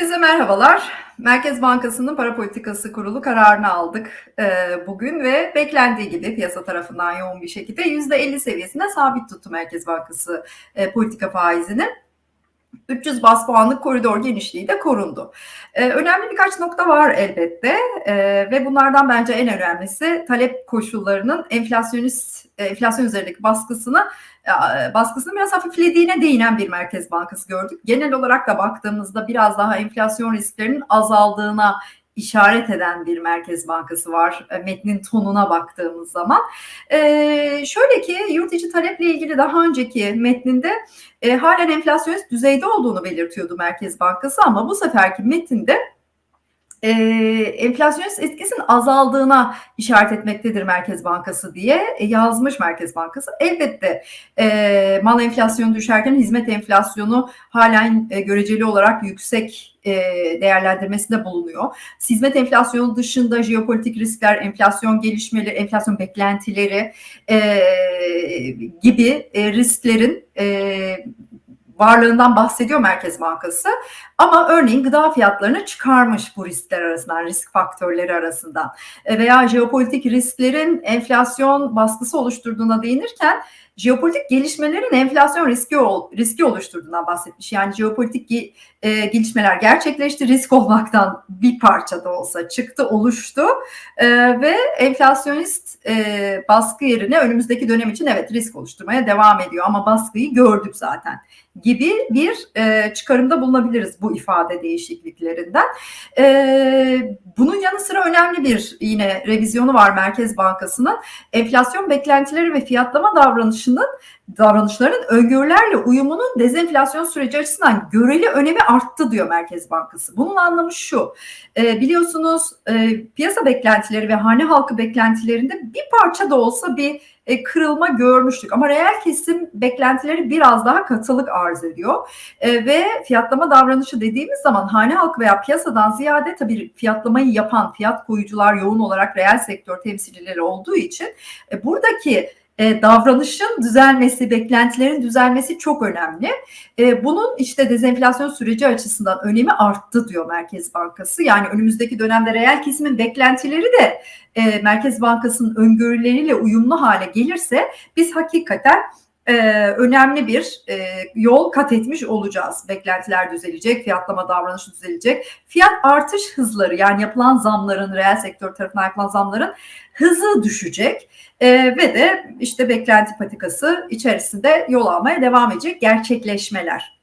Hepinize merhabalar. Merkez Bankası'nın para politikası kurulu kararını aldık e, bugün ve beklendiği gibi piyasa tarafından yoğun bir şekilde %50 seviyesinde sabit tuttu Merkez Bankası e, politika faizini. 300 bas puanlık koridor genişliği de korundu. Ee, önemli birkaç nokta var elbette ee, ve bunlardan bence en önemlisi talep koşullarının enflasyonist e, enflasyon üzerindeki baskısını e, baskısını biraz hafiflediğine değinen bir Merkez Bankası gördük. Genel olarak da baktığımızda biraz daha enflasyon risklerinin azaldığına işaret eden bir Merkez Bankası var e, metnin tonuna baktığımız zaman. Ee, şöyle ki yurt içi taleple ilgili daha önceki metninde e, halen enflasyonist düzeyde olduğunu belirtiyordu Merkez Bankası ama bu seferki metinde e, enflasyonist etkisinin azaldığına işaret etmektedir Merkez Bankası diye e, yazmış Merkez Bankası. Elbette e, mal enflasyonu düşerken hizmet enflasyonu halen e, göreceli olarak yüksek e, değerlendirmesinde bulunuyor. Hizmet enflasyonu dışında jeopolitik riskler, enflasyon gelişmeleri, enflasyon beklentileri e, gibi e, risklerin e, varlığından bahsediyor Merkez Bankası. Ama örneğin gıda fiyatlarını çıkarmış bu riskler arasından, risk faktörleri arasından e, veya jeopolitik risklerin enflasyon baskısı oluşturduğuna değinirken jeopolitik gelişmelerin enflasyon riski riski oluşturduğundan bahsetmiş. Yani jeopolitik e, gelişmeler gerçekleşti, risk olmaktan bir parça da olsa çıktı, oluştu e, ve enflasyonist e, baskı yerine önümüzdeki dönem için evet risk oluşturmaya devam ediyor ama baskıyı gördük zaten gibi bir e, çıkarımda bulunabiliriz bu ifade değişikliklerinden. E, bunun yanı sıra önemli bir yine revizyonu var Merkez Bankası'nın. Enflasyon beklentileri ve fiyatlama davranışının davranışların öngörülerle uyumunun dezenflasyon süreci açısından göreli önemi arttı diyor Merkez Bankası. Bunun anlamı şu. E, biliyorsunuz e, piyasa beklentileri ve hane halkı beklentilerinde bir parça da olsa bir e, kırılma görmüştük. Ama reel kesim beklentileri biraz daha katılık arz ediyor. E, ve fiyatlama davranışı dediğimiz zaman hane halkı veya piyasadan ziyade tabii fiyatlamayı yapan fiyat koyucular yoğun olarak reel sektör temsilcileri olduğu için e, buradaki e, davranışın düzelmesi, beklentilerin düzelmesi çok önemli. E, bunun işte dezenflasyon süreci açısından önemi arttı diyor Merkez Bankası. Yani önümüzdeki dönemde reel kesimin beklentileri de e, Merkez Bankası'nın öngörüleriyle uyumlu hale gelirse biz hakikaten e, önemli bir e, yol kat etmiş olacağız. Beklentiler düzelecek, fiyatlama davranışı düzelecek. Fiyat artış hızları yani yapılan zamların, reel sektör tarafından yapılan zamların hızı düşecek. E, ve de işte beklenti patikası içerisinde yol almaya devam edecek gerçekleşmeler.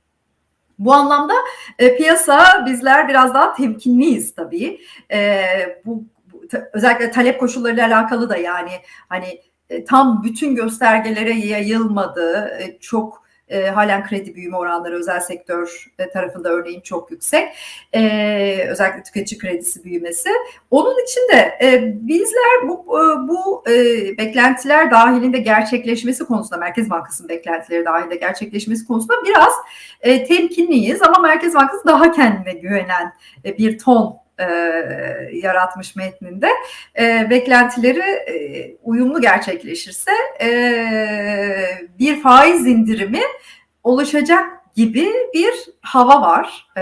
Bu anlamda e, piyasa bizler biraz daha temkinliyiz tabii. E, bu, bu özellikle talep koşullarıyla alakalı da yani hani tam bütün göstergelere yayılmadığı e, çok e, halen kredi büyüme oranları özel sektör e, tarafında örneğin çok yüksek. E, özellikle tüketici kredisi büyümesi. Onun için de e, bizler bu e, bu e, beklentiler dahilinde gerçekleşmesi konusunda Merkez Bankası'nın beklentileri dahilinde gerçekleşmesi konusunda biraz e, temkinliyiz ama Merkez Bankası daha kendine güvenen e, bir ton e, yaratmış metninde. E, beklentileri e, uyumlu gerçekleşirse e, bir faiz indirimi oluşacak gibi bir hava var e,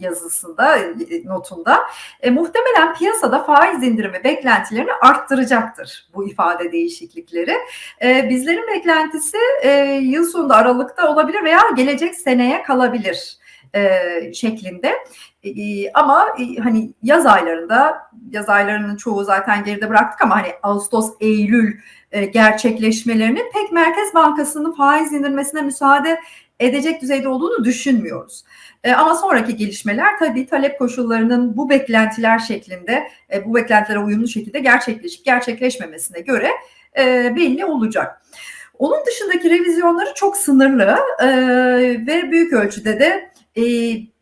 yazısında, notunda. E, muhtemelen piyasada faiz indirimi beklentilerini arttıracaktır bu ifade değişiklikleri. E, bizlerin beklentisi e, yıl sonunda Aralık'ta olabilir veya gelecek seneye kalabilir e, şeklinde. E, e, ama e, hani yaz aylarında, yaz aylarının çoğu zaten geride bıraktık ama hani Ağustos, Eylül e, gerçekleşmelerini pek Merkez Bankası'nın faiz indirmesine müsaade edecek düzeyde olduğunu düşünmüyoruz. E, ama sonraki gelişmeler tabii talep koşullarının bu beklentiler şeklinde, e, bu beklentilere uyumlu şekilde gerçekleşip gerçekleşmemesine göre e, belli olacak. Onun dışındaki revizyonları çok sınırlı e, ve büyük ölçüde de e,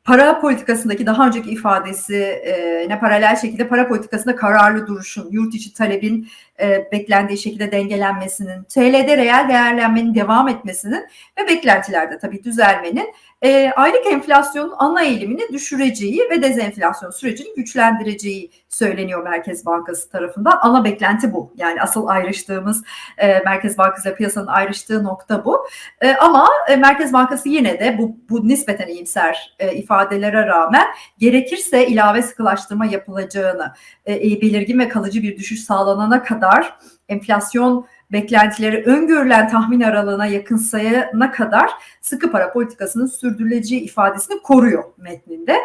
para politikasındaki daha önceki ifadesi e, ne paralel şekilde para politikasında kararlı duruşun, yurt içi talebin e, beklendiği şekilde dengelenmesinin, TL'de reel değerlenmenin devam etmesinin ve beklentilerde tabii düzelmenin e, aylık enflasyonun ana eğilimini düşüreceği ve dezenflasyon sürecini güçlendireceği söyleniyor Merkez Bankası tarafından. Ana beklenti bu. Yani asıl ayrıştığımız e, Merkez Bankası ile piyasanın ayrıştığı nokta bu. E, ama e, Merkez Bankası yine de bu, bu nispeten iyimser e, ifadelere rağmen gerekirse ilave sıkılaştırma yapılacağını, e, belirgin ve kalıcı bir düşüş sağlanana kadar enflasyon beklentileri öngörülen tahmin aralığına yakın sayana kadar sıkı para politikasının sürdürüleceği ifadesini koruyor metninde.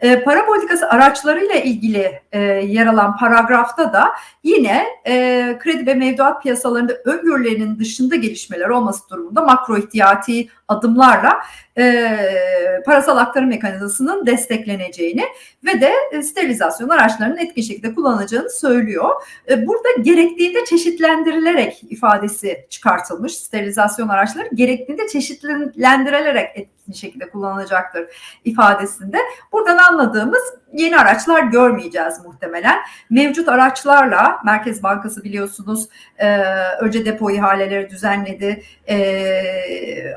E, para politikası araçlarıyla ilgili e, yer alan paragrafta da yine e, kredi ve mevduat piyasalarında öngörülerinin dışında gelişmeler olması durumunda makro ihtiyati adımlarla e, parasal aktarım mekanizmasının destekleneceğini ve de sterilizasyon araçlarının etkin şekilde kullanılacağını söylüyor. E, burada gerektiğinde çeşitlendirilerek ifadesi çıkartılmış. Sterilizasyon araçları gerektiğinde çeşitlendirilerek etkin şekilde kullanılacaktır ifadesinde. Buradan anladığımız yeni araçlar görmeyeceğiz muhtemelen. Mevcut araçlarla Merkez Bankası biliyorsunuz e, önce depo ihaleleri düzenledi. E,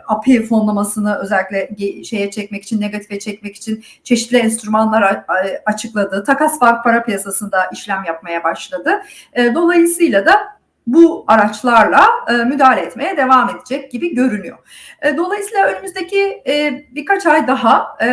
API fonlamasını özellikle şeye çekmek için, negatife çekmek için çeşitli enstrümanlar açıkladı. Takas bank para piyasasında işlem yapmaya başladı. E, dolayısıyla da bu araçlarla e, müdahale etmeye devam edecek gibi görünüyor. E, dolayısıyla önümüzdeki e, birkaç ay daha e,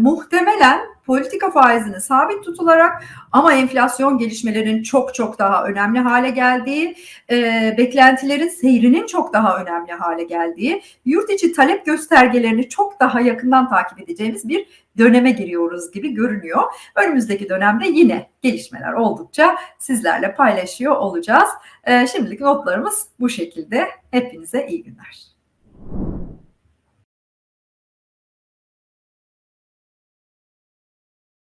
muhtemelen politika faizinin sabit tutularak ama enflasyon gelişmelerinin çok çok daha önemli hale geldiği, e, beklentilerin seyrinin çok daha önemli hale geldiği, yurt içi talep göstergelerini çok daha yakından takip edeceğimiz bir döneme giriyoruz gibi görünüyor. Önümüzdeki dönemde yine gelişmeler oldukça sizlerle paylaşıyor olacağız. E, şimdilik notlarımız bu şekilde. Hepinize iyi günler.